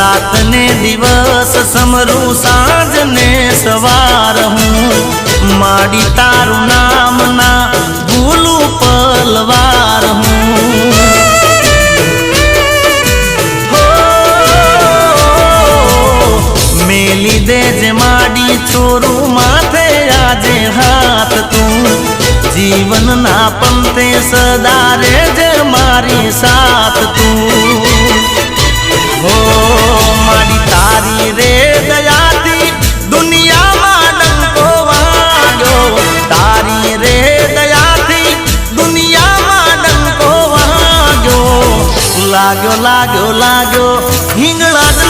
રાત ને દિવસ સમરું સાંજ ને સવાર હું માડી તારું નામ ના ભૂલું પલવાર હું. મેલી દે જે માડી છોરું માથે આજે હાથ તું. જીવનના પંતે સદા રે મારી સાથ. લાગ્યો લાગ્યો લાગ્યો લાગ્યો.